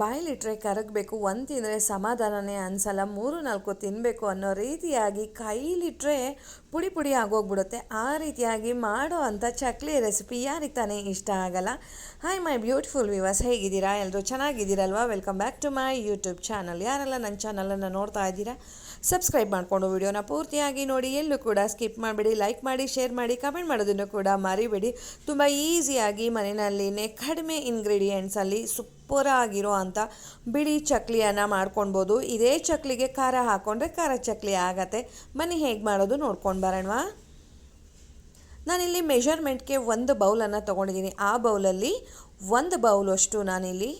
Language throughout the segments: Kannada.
ಬಾಯಲ್ಲಿಟ್ರೆ ಕರಗಬೇಕು, ಒಂದು ತಿಂದರೆ ಸಮಾಧಾನನೇ ಅನ್ಸಲ್ಲ, ಮೂರು, ನಾಲ್ಕು ತಿನ್ನಬೇಕು ಅನ್ನೋ ರೀತಿಯಾಗಿ ಕೈಲಿಟ್ರೆ ಪುಡಿ ಪುಡಿ ಆಗೋಗ್ಬಿಡುತ್ತೆ. ಆ ರೀತಿಯಾಗಿ ಮಾಡೋ ಅಂಥ ಚಕ್ಲಿ ರೆಸಿಪಿ ಯಾರಿಗೆ ತಾನೇ ಇಷ್ಟ ಆಗಲ್ಲ? ಹಾಯ್ ಮೈ ಬ್ಯೂಟಿಫುಲ್ ವಿವರ್ಸ್ ಹೇಗಿದ್ದೀರಾ? ಎಲ್ಲರೂ ಚೆನ್ನಾಗಿದ್ದೀರಲ್ವಾ? Welcome back to my YouTube channel ಯಾರೆಲ್ಲ ನನ್ನ ಚಾನಲನ್ನು ನೋಡ್ತಾ ಇದ್ದೀರಾ? ಸಬ್ಸ್ಕ್ರೈಬ್ ಮಾಡಿಕೊಂಡು ವಿಡಿಯೋನ ಪೂರ್ತಿಯಾಗಿ ನೋಡಿ. ಎಲ್ಲೂ ಕೂಡ ಸ್ಕಿಪ್ ಮಾಡಿಬಿಡಿ ಲೈಕ್ ಮಾಡಿ ಶೇರ್ ಮಾಡಿ ಕಮೆಂಟ್ ಮಾಡೋದನ್ನು ಕೂಡ ಮರಿಬೇಡಿ. ತುಂಬ ಈಸಿಯಾಗಿ ಮನೆಯಲ್ಲಿನೇ ಕಡಿಮೆ ಇಂಗ್ರೀಡಿಯೆಂಟ್ಸಲ್ಲಿ ಸೂಪರ್ ಆಗಿರೋ ಅಂಥ ಬಿಳಿ ಚಕ್ಲಿಯನ್ನು ಮಾಡ್ಕೊಳ್ಬೋದು ಇದೇ ಚಕ್ಲಿಗೆ ಖಾರ ಹಾಕ್ಕೊಂಡ್ರೆ ಖಾರ ಚಕ್ಲಿ ಆಗತ್ತೆ. ಮನೆ ಹೇಗೆ ಮಾಡೋದು ನೋಡ್ಕೊಂಡು ಬರೋಣವಾ ನಾನಿಲ್ಲಿ ಮೆಷರ್ಮೆಂಟ್ಗೆ ಒಂದು ಬೌಲನ್ನು ತೊಗೊಂಡಿದ್ದೀನಿ. ಆ ಬೌಲಲ್ಲಿ ಒಂದು ಬೌಲಷ್ಟು ನಾನಿಲ್ಲಿ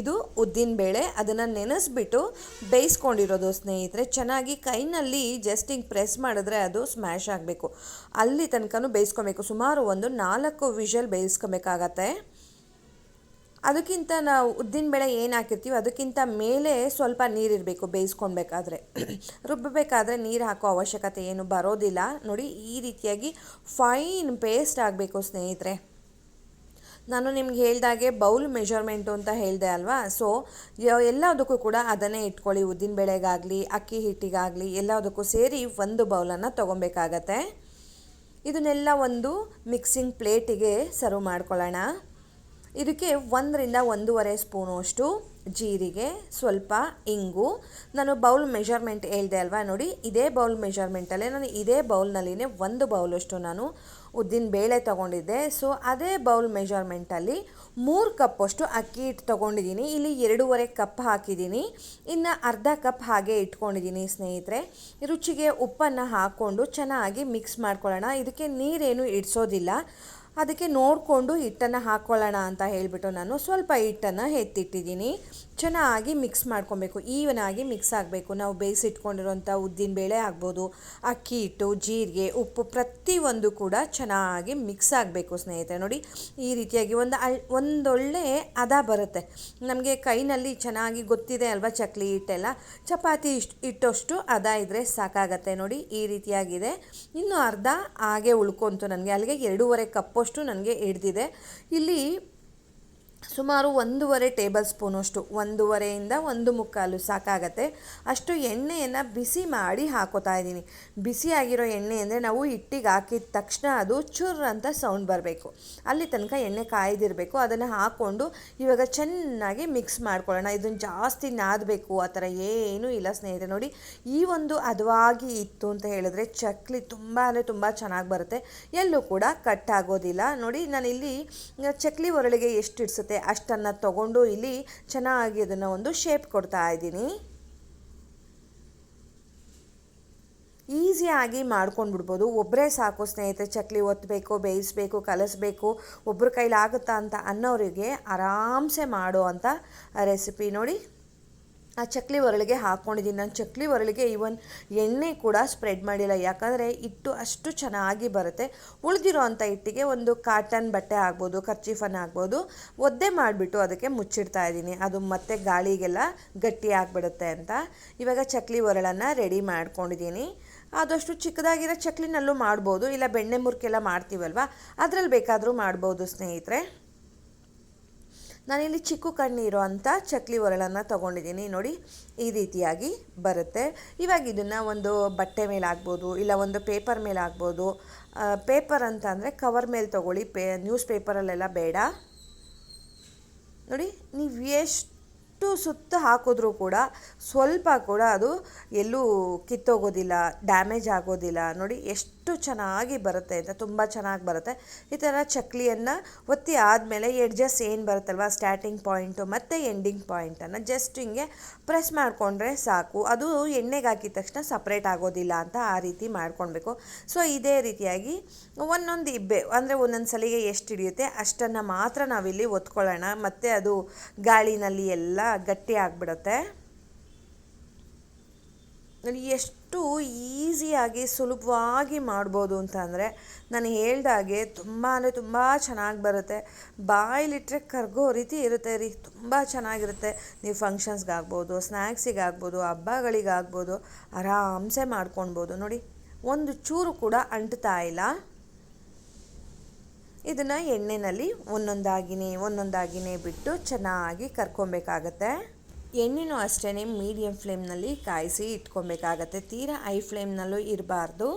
ಇದು ಉದ್ದಿನ ಬೇಳೆ, ಅದನ್ನು ನೆನೆಸ್ಬಿಟ್ಟು ಬೇಯಿಸ್ಕೊಂಡಿರೋದು ಸ್ನೇಹಿತರೆ. ಚೆನ್ನಾಗಿ ಕೈನಲ್ಲಿ ಜಸ್ಟ್ ಹಿಂಗೆ ಪ್ರೆಸ್ ಮಾಡಿದ್ರೆ ಅದು ಸ್ಮ್ಯಾಶ್ ಆಗಬೇಕು. ಅಲ್ಲಿ ತನಕನೂ ಬೇಯಿಸ್ಕೊಬೇಕು. ಸುಮಾರು ಒಂದು ನಾಲ್ಕು ವಿಷಲ್ ಬೇಯಿಸ್ಕೊಬೇಕಾಗತ್ತೆ. ಅದಕ್ಕಿಂತ ನಾವು ಉದ್ದಿನ ಬೇಳೆ ಏನು ಹಾಕಿರ್ತೀವಿ ಅದಕ್ಕಿಂತ ಮೇಲೆ ಸ್ವಲ್ಪ ನೀರಿರಬೇಕು ಬೇಯಿಸ್ಕೊಳ್ಬೇಕಾದ್ರೆ ರುಬ್ಬಬೇಕಾದ್ರೆ ನೀರು ಹಾಕೋ ಅವಶ್ಯಕತೆ ಏನು ಬರೋದಿಲ್ಲ. ನೋಡಿ, ಈ ರೀತಿಯಾಗಿ ಫೈನ್ ಪೇಸ್ಟ್ ಆಗಬೇಕು ಸ್ನೇಹಿತರೆ. ನಾನು ನಿಮ್ಗೆ ಹೇಳಿದಾಗೆ ಬೌಲ್ ಮೆಷರ್ಮೆಂಟು ಅಂತ ಹೇಳಿದೆ ಅಲ್ವಾ? ಸೊ ಎಲ್ಲದಕ್ಕೂ ಕೂಡ ಅದನ್ನೇ ಇಟ್ಕೊಳ್ಳಿ. ಉದ್ದಿನ ಬೇಳೆಗಾಗಲಿ, ಅಕ್ಕಿ ಹಿಟ್ಟಿಗಾಗಲಿ, ಎಲ್ಲದಕ್ಕೂ ಸೇರಿ ಒಂದು ಬೌಲನ್ನು ತೊಗೊಬೇಕಾಗತ್ತೆ ಇದನ್ನೆಲ್ಲ ಒಂದು ಮಿಕ್ಸಿಂಗ್ ಪ್ಲೇಟಿಗೆ ಸರ್ವ್ ಮಾಡ್ಕೊಳ್ಳೋಣ. ಇದಕ್ಕೆ ಒಂದರಿಂದ ಒಂದೂವರೆ ಸ್ಪೂನು ಅಷ್ಟು ಜೀರಿಗೆ, ಸ್ವಲ್ಪ ಇಂಗು. ನಾನು ಬೌಲ್ ಮೆಷರ್ಮೆಂಟ್ ಹೇಳಿದೆ ಅಲ್ವಾ ನೋಡಿ, ಇದೇ ಬೌಲ್ ಮೆಷರ್ಮೆಂಟಲ್ಲೇ ನಾನು ಇದೇ ಬೌಲ್ನಲ್ಲಿನೇ ಒಂದು ಬೌಲಷ್ಟು ನಾನು ಉದ್ದಿನ ಬೇಳೆ ತೊಗೊಂಡಿದ್ದೆ. ಸೊ ಅದೇ ಬೌಲ್ ಮೆಷರ್ಮೆಂಟಲ್ಲಿ ಮೂರು ಕಪ್ಪಷ್ಟು ಅಕ್ಕಿ ಹಿಟ್ಟು ತೊಗೊಂಡಿದ್ದೀನಿ. ಇಲ್ಲಿ ಎರಡೂವರೆ ಕಪ್ ಹಾಕಿದ್ದೀನಿ. ಇನ್ನು ಅರ್ಧ ಕಪ್ ಹಾಗೆ ಇಟ್ಕೊಂಡಿದ್ದೀನಿ ಸ್ನೇಹಿತರೆ. ರುಚಿಗೆ ಉಪ್ಪನ್ನು ಹಾಕ್ಕೊಂಡು ಚೆನ್ನಾಗಿ ಮಿಕ್ಸ್ ಮಾಡ್ಕೊಳ್ಳೋಣ. ಇದಕ್ಕೆ ನೀರೇನು ಇಡಿಸೋದಿಲ್ಲ. ಅದಕ್ಕೆ ನೋಡಿಕೊಂಡು ಹಿಟ್ಟನ್ನು ಹಾಕ್ಕೊಳ್ಳೋಣ ಅಂತ ಹೇಳಿಬಿಟ್ಟು ನಾನು ಸ್ವಲ್ಪ ಹಿಟ್ಟನ್ನು ಎತ್ತಿಟ್ಟಿದ್ದೀನಿ. ಚೆನ್ನಾಗಿ ಮಿಕ್ಸ್ ಮಾಡ್ಕೊಬೇಕು ಈವನಾಗಿ ಮಿಕ್ಸ್ ಆಗಬೇಕು. ನಾವು ಬೇಯಿಸಿಟ್ಕೊಂಡಿರೋಂಥ ಉದ್ದಿನ ಬೇಳೆ ಆಗ್ಬೋದು, ಅಕ್ಕಿ ಹಿಟ್ಟು, ಜೀರಿಗೆ, ಉಪ್ಪು ಪ್ರತಿಯೊಂದು ಕೂಡ ಚೆನ್ನಾಗಿ ಮಿಕ್ಸ್ ಆಗಬೇಕು ಸ್ನೇಹಿತರೆ. ನೋಡಿ, ಈ ರೀತಿಯಾಗಿ ಒಂದು ಅಳ್, ಒಂದೊಳ್ಳೆ ಹದ ಬರುತ್ತೆ. ನಮಗೆ ಕೈನಲ್ಲಿ ಚೆನ್ನಾಗಿ ಗೊತ್ತಿದೆ ಅಲ್ವಾ ಚಕ್ಲಿ ಹಿಟ್ಟೆಲ್ಲ? ಚಪಾತಿ ಇಷ್ಟು, ಇಟ್ಟಷ್ಟು ಹದ ಇದ್ದರೆ ಸಾಕಾಗತ್ತೆ. ನೋಡಿ, ಈ ರೀತಿಯಾಗಿದೆ. ಇನ್ನು ಅರ್ಧ ಹಾಗೆ ಉಳ್ಕೊಂತು ನನಗೆ. ಅಲ್ಲಿಗೆ ಎರಡೂವರೆ ಕಪ್ಪಷ್ಟು ನನಗೆ ಹಿಡ್ದಿದೆ. ಇಲ್ಲಿ ಸುಮಾರು ಒಂದೂವರೆ ಟೇಬಲ್ ಸ್ಪೂನಷ್ಟು, ಒಂದೂವರೆಯಿಂದ ಒಂದು ಮುಕ್ಕಾಲು ಸಾಕಾಗತ್ತೆ. ಅಷ್ಟು ಎಣ್ಣೆಯನ್ನು ಬಿಸಿ ಮಾಡಿ ಹಾಕೋತಾ ಇದ್ದೀನಿ. ಬಿಸಿಯಾಗಿರೋ ಎಣ್ಣೆ ಅಂದರೆ ನಾವು ಹಿಟ್ಟಿಗೆ ಹಾಕಿದ ತಕ್ಷಣ ಅದು ಚುರ್ ಅಂತ ಸೌಂಡ್ ಬರಬೇಕು. ಅಲ್ಲಿ ತನಕ ಎಣ್ಣೆ ಕಾಯ್ದಿರಬೇಕು. ಅದನ್ನು ಹಾಕ್ಕೊಂಡು ಇವಾಗ ಚೆನ್ನಾಗಿ ಮಿಕ್ಸ್ ಮಾಡ್ಕೊಳ್ಳೋಣ. ಇದನ್ನು ಜಾಸ್ತಿ ನಾದಬೇಕು, ಆ ಥರ ಏನೂ ಇಲ್ಲ ಸ್ನೇಹಿತರೆ. ನೋಡಿ, ಈ ಒಂದು ಹದವಾಗಿ ಇತ್ತು ಅಂತ ಹೇಳಿದ್ರೆ ಚಕ್ಲಿ ತುಂಬ ಅಂದರೆ ತುಂಬ ಚೆನ್ನಾಗಿ ಬರುತ್ತೆ. ಎಲ್ಲೂ ಕೂಡ ಕಟ್ ಆಗೋದಿಲ್ಲ. ನೋಡಿ, ನಾನಿಲ್ಲಿ, ಚಕ್ಲಿ ಒರಳಿಗೆ ಎಷ್ಟು ಇಡ್ಸುತ್ತೆ ಅಷ್ಟನ್ನು ತಗೊಂಡು ಇಲ್ಲಿ ಚೆನ್ನಾಗಿ ಅದನ್ನು ಒಂದು ಶೇಪ್ ಕೊಡ್ತಾ ಇದ್ದೀನಿ. ಈಸಿಯಾಗಿ ಮಾಡ್ಕೊಂಡು ಬಿಡ್ಬೋದು ಒಬ್ಬರೇ ಸಾಕು ಸ್ನೇಹಿತರೆ, ಚಕ್ಲಿ ಒತ್ತಬೇಕು ಬೇಯಿಸ್ಬೇಕು, ಕಲಿಸ್ಬೇಕು ಒಬ್ಬರ ಕೈಲಾಗುತ್ತಾ ಅಂತ ಅನ್ನೋರಿಗೆ ಆರಾಮ್ಸೆ ಮಾಡೋ ಅಂಥ ರೆಸಿಪಿ ನೋಡಿ. ಆ ಚಕ್ಲಿ ಒರಳಿಗೆ ಹಾಕ್ಕೊಂಡಿದ್ದೀನಿ ನಾನು ಚಕ್ಲಿ ಒರಳಿಗೆ ಇವನ್ ಎಣ್ಣೆ ಕೂಡ ಸ್ಪ್ರೆಡ್ ಮಾಡಿಲ್ಲ. ಯಾಕಂದರೆ ಹಿಟ್ಟು ಅಷ್ಟು ಚೆನ್ನಾಗಿ ಬರುತ್ತೆ. ಉಳಿದಿರೋ ಅಂಥ ಹಿಟ್ಟಿಗೆ ಒಂದು ಕಾಟನ್ ಬಟ್ಟೆ ಆಗ್ಬೋದು ಕರ್ಚೀಫನ್ ಆಗ್ಬೋದು, ಒದ್ದೆ ಮಾಡಿಬಿಟ್ಟು ಅದಕ್ಕೆ ಮುಚ್ಚಿಡ್ತಾ ಇದ್ದೀನಿ ಅದು ಮತ್ತೆ ಗಾಳಿಗೆಲ್ಲ ಗಟ್ಟಿ ಆಗಿಬಿಡುತ್ತೆ ಅಂತ ಇವಾಗ ಚಕ್ಲಿ ಒರಳನ್ನು ರೆಡಿ ಮಾಡ್ಕೊಂಡಿದ್ದೀನಿ ಆದಷ್ಟು ಚಿಕ್ಕದಾಗಿರೋ ಚಕ್ಲಿನಲ್ಲೂ ಮಾಡ್ಬೋದು, ಇಲ್ಲ ಬೆಣ್ಣೆ ಮುರ್ಕೆಲ್ಲ ಮಾಡ್ತೀವಲ್ವ? ಅದರಲ್ಲಿ ಬೇಕಾದರೂ ಮಾಡ್ಬೋದು ಸ್ನೇಹಿತರೆ. ನಾನಿಲ್ಲಿ ಚಿಕ್ಕು ಕಣ್ಣೀರು ಅಂತ ಚಕ್ಲಿ ಒರಳನ್ನು ತೊಗೊಂಡಿದ್ದೀನಿ. ನೋಡಿ, ಈ ರೀತಿಯಾಗಿ ಬರುತ್ತೆ. ಇವಾಗ ಇದನ್ನು ಒಂದು ಬಟ್ಟೆ ಮೇಲೆ ಆಗ್ಬೋದು ಇಲ್ಲ ಒಂದು ಪೇಪರ್ ಮೇಲೆ ಆಗ್ಬೋದು ಪೇಪರ್ ಅಂತ ಅಂದರೆ ಕವರ್ ಮೇಲೆ ತೊಗೊಳ್ಳಿ, ಪೇ, ನ್ಯೂಸ್ ಪೇಪರಲ್ಲೆಲ್ಲ ಬೇಡ. ನೋಡಿ, ನೀವು ಎಷ್ಟು ಸುತ್ತ ಹಾಕಿದ್ರೂ ಕೂಡ ಸ್ವಲ್ಪ ಕೂಡ ಅದು ಎಲ್ಲೂ ಕಿತ್ತೋಗೋದಿಲ್ಲ, ಡ್ಯಾಮೇಜ್ ಆಗೋದಿಲ್ಲ. ನೋಡಿ, ಎಷ್ಟು ಚೆನ್ನಾಗಿ ಬರುತ್ತೆ ಅಂತ, ತುಂಬ ಚೆನ್ನಾಗಿ ಬರುತ್ತೆ. ಈ ಥರ ಚಕ್ಲಿಯನ್ನು ಒತ್ತಿ ಆದಮೇಲೆ ಎಡ್ಜಸ್ ಏನು ಬರುತ್ತಲ್ವ ಸ್ಟಾರ್ಟಿಂಗ್ ಪಾಯಿಂಟು ಮತ್ತು ಎಂಡಿಂಗ್ ಪಾಯಿಂಟನ್ನು ಜಸ್ಟ್ ಹಿಂಗೆ ಪ್ರೆಸ್ ಮಾಡಿಕೊಂಡ್ರೆ ಸಾಕು. ಅದು ಎಣ್ಣೆಗೆ ಹಾಕಿದ ತಕ್ಷಣ ಸಪ್ರೇಟ್ ಆಗೋದಿಲ್ಲ ಅಂತ ಆ ರೀತಿ ಮಾಡ್ಕೊಳ್ಬೇಕು. ಸೊ ಇದೇ ರೀತಿಯಾಗಿ ಒಂದೊಂದು ಇಬ್ಬೆ, ಅಂದರೆ ಒಂದೊಂದು ಸಲಿಗೆ ಎಷ್ಟು ಹಿಡಿಯುತ್ತೆ ಅಷ್ಟನ್ನು ಮಾತ್ರ ನಾವಿಲ್ಲಿ ಒತ್ಕೊಳ್ಳೋಣ. ಮತ್ತು ಅದು ಗಾಳಿನಲ್ಲಿ ಎಲ್ಲ ಗಟ್ಟಿ ಆಗಿಬಿಡುತ್ತೆ. ಎಷ್ಟು ಈಸಿಯಾಗಿ, ಸುಲಭವಾಗಿ ಮಾಡ್ಬೋದು ಅಂತ ಅಂದರೆ ನಾನು ಹೇಳ್ದಾಗೆ ತುಂಬ ಅಂದರೆ ತುಂಬ ಚೆನ್ನಾಗಿ ಬರುತ್ತೆ. ಬಾಯಿಲಿಟ್ಟರೆ ಕರ್ಗೋ ರೀತಿ ಇರುತ್ತೆ ರೀ, ತುಂಬ ಚೆನ್ನಾಗಿರುತ್ತೆ. ನೀವು ಫಂಕ್ಷನ್ಸ್ಗಾಗ್ಬೋದು ಸ್ನ್ಯಾಕ್ಸಿಗಾಗ್ಬೋದು ಹಬ್ಬಗಳಿಗಾಗ್ಬೋದು, ಆರಾಮ್ಸೆ ಮಾಡ್ಕೊಳ್ಬೋದು ನೋಡಿ, ಒಂದು ಚೂರು ಕೂಡ ಅಂಟ್ತಾ ಇಲ್ಲ. ಇದನ್ನು ಎಣ್ಣೆಯಲ್ಲಿ ಒಂದೊಂದಾಗಿನೇ ಒಂದೊಂದಾಗಿನೇ ಬಿಟ್ಟು ಚೆನ್ನಾಗಿ ಕರ್ಕೊಬೇಕಾಗತ್ತೆ. ಎಣ್ಣೆನೂ ಅಷ್ಟೇ ಮೀಡಿಯಮ್ ಫ್ಲೇಮ್ನಲ್ಲಿ ಕಾಯಿಸಿ ಇಟ್ಕೊಬೇಕಾಗತ್ತೆ. ತೀರಾ ಐ ಫ್ಲೇಮ್ನಲ್ಲೂ ಇರಬಾರ್ದು.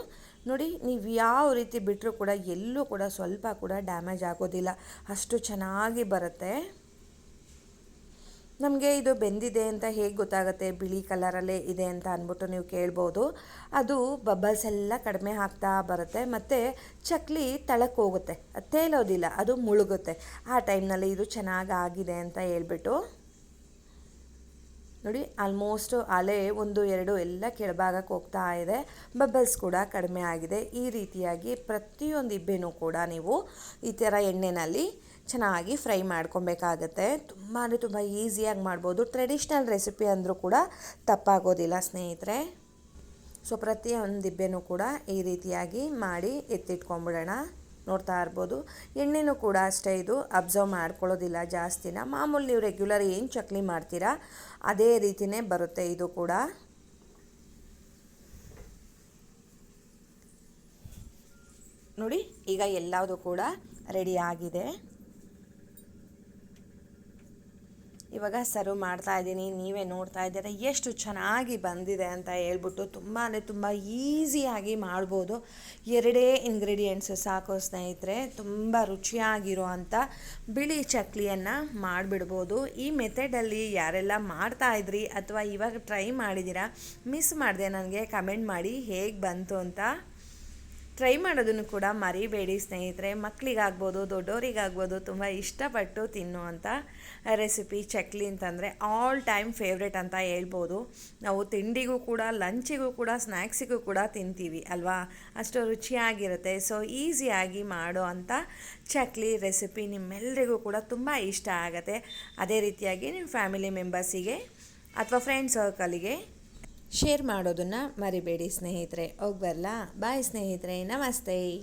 ನೋಡಿ, ನೀವು ಯಾವ ರೀತಿ ಬಿಟ್ಟರೂ ಕೂಡ ಎಲ್ಲೂ ಕೂಡ ಸ್ವಲ್ಪ ಕೂಡ ಡ್ಯಾಮೇಜ್ ಆಗೋದಿಲ್ಲ. ಅಷ್ಟು ಚೆನ್ನಾಗಿ ಬರುತ್ತೆ. ನಮಗೆ ಇದು ಬೆಂದಿದೆ ಅಂತ ಹೇಗೆ ಗೊತ್ತಾಗುತ್ತೆ? ಬಿಳಿ ಕಲರಲ್ಲೇ ಇದೆ ಅಂತ ಅಂದ್ಬಿಟ್ಟು ನೀವು ಕೇಳ್ಬೋದು. ಅದು ಬಬಲ್ಸ್ ಎಲ್ಲ ಕಡಿಮೆ ಆಗ್ತಾ ಬರುತ್ತೆ. ಮತ್ತು ಚಕ್ಲಿ ತಳಕ್ಕೆ ಹೋಗುತ್ತೆ. ತೇಲೋದಿಲ್ಲ, ಅದು ಮುಳುಗುತ್ತೆ. ಆ ಟೈಮ್ನಲ್ಲಿ ಇದು ಚೆನ್ನಾಗಿ ಆಗಿದೆ ಅಂತ ಹೇಳ್ಬಿಟ್ಟು. ನೋಡಿ ಆಲ್ಮೋಸ್ಟ್ ಅಲೆ ಒಂದು, ಎರಡು ಎಲ್ಲ ಕೆಳಭಾಗಕ್ಕೆ ಹೋಗ್ತಾ ಇದೆ. ಬಬಲ್ಸ್ ಕೂಡ ಕಡಿಮೆ ಆಗಿದೆ. ಈ ರೀತಿಯಾಗಿ ಪ್ರತಿಯೊಂದು ಇಬ್ಬೆನೂ ಕೂಡ ನೀವು ಈ ಥರ ಎಣ್ಣೆಯಲ್ಲಿ ಚೆನ್ನಾಗಿ ಫ್ರೈ ಮಾಡ್ಕೊಬೇಕಾಗತ್ತೆ. ತುಂಬ ಅಂದರೆ ತುಂಬ ಈಸಿಯಾಗಿ ಮಾಡ್ಬೋದು. ಟ್ರೆಡಿಷ್ನಲ್ ರೆಸಿಪಿ ಅಂದರೂ ಕೂಡ ತಪ್ಪಾಗೋದಿಲ್ಲ ಸ್ನೇಹಿತರೆ. ಸೊ ಪ್ರತಿಯೊಂದು ಇಬ್ಬೆನೂ ಕೂಡ ಈ ರೀತಿಯಾಗಿ ಮಾಡಿ ಎತ್ತಿಟ್ಕೊಂಬಿಡೋಣ ನೋಡ್ತಾ ಇರ್ಬೋದು. ಎಣ್ಣೆನೂ ಕೂಡ ಅಷ್ಟೇ ಇದು ಅಬ್ಸರ್ವ್ ಮಾಡ್ಕೊಳ್ಳೋದಿಲ್ಲ ಜಾಸ್ತಿನ. ಮಾಮೂಲಿ ನೀವು ರೆಗ್ಯುಲರ್ ಏನು ಚಕ್ಲಿ ಮಾಡ್ತೀರಾ, ಅದೇ ರೀತಿಯೇ ಬರುತ್ತೆ ಇದು ಕೂಡ. ನೋಡಿ, ಈಗ ಎಲ್ಲವುದು ಕೂಡ ರೆಡಿ ಆಗಿದೆ. ಇವಾಗ ಸರ್ವ್ ಮಾಡ್ತಾ ಇದ್ದೀನಿ, ನೀವೇ ನೋಡ್ತಾ ಇದ್ದೀರ, ಎಷ್ಟು ಚೆನ್ನಾಗಿ ಬಂದಿದೆ ಅಂತ ಹೇಳ್ಬಿಟ್ಟು ತುಂಬ ಅಂದರೆ ತುಂಬ ಈಸಿಯಾಗಿ ಮಾಡ್ಬೋದು. ಎರಡೇ ಇಂಗ್ರೀಡಿಯೆಂಟ್ಸ್ ಸಾಕು ಸ್ನೇಹಿತರೆ, ತುಂಬ ರುಚಿಯಾಗಿರೋ ಅಂಥ ಬಿಳಿ ಚಕ್ಲಿಯನ್ನು ಮಾಡಿಬಿಡ್ಬೋದು. ಈ ಮೆಥಡಲ್ಲಿ ಯಾರೆಲ್ಲ ಮಾಡ್ತಾ ಇದ್ರಿ ಅಥವಾ ಇವಾಗ ಟ್ರೈ ಮಾಡಿದ್ದೀರಾ ಮಿಸ್ ಮಾಡಿದೆ ನನಗೆ ಕಮೆಂಟ್ ಮಾಡಿ ಹೇಗೆ ಬಂತು ಅಂತ ಟ್ರೈ ಮಾಡೋದನ್ನು ಕೂಡ ಮರಿಬೇಡಿ ಸ್ನೇಹಿತರೆ. ಮಕ್ಕಳಿಗಾಗ್ಬೋದು ದೊಡ್ಡವರಿಗಾಗ್ಬೋದು ತುಂಬ ಇಷ್ಟಪಟ್ಟು ತಿನ್ನುವಂಥ ರೆಸಿಪಿ ಚಕ್ಲಿ ಅಂತಂದರೆ ಆಲ್ ಟೈಮ್ ಫೇವ್ರೆಟ್ ಅಂತ ಹೇಳ್ಬೋದು. ನಾವು ತಿಂಡಿಗೂ ಕೂಡ ಲಂಚಿಗೂ ಕೂಡ ಸ್ನ್ಯಾಕ್ಸಿಗೂ ಕೂಡ ತಿಂತೀವಿ ಅಲ್ವಾ? ಅಷ್ಟು ರುಚಿಯಾಗಿರುತ್ತೆ. ಸೊ ಈಸಿಯಾಗಿ ಮಾಡೋ ಅಂಥ ಚಕ್ಲಿ ರೆಸಿಪಿ ನಿಮ್ಮೆಲ್ಲರಿಗೂ ಕೂಡ ತುಂಬ ಇಷ್ಟ ಆಗುತ್ತೆ. ಅದೇ ರೀತಿಯಾಗಿ ನಿಮ್ಮ ಫ್ಯಾಮಿಲಿ ಮೆಂಬರ್ಸಿಗೆ ಅಥವಾ ಫ್ರೆಂಡ್ ಸರ್ಕಲಿಗೆ ಶೇರ್ ಮಾಡೋದನ್ನು ಮರಿಬೇಡಿ ಸ್ನೇಹಿತರೆ. ಹೋಗಿ ಬರಲಾ? ಬಾಯ್ ಸ್ನೇಹಿತರೆ. ನಮಸ್ತೆ.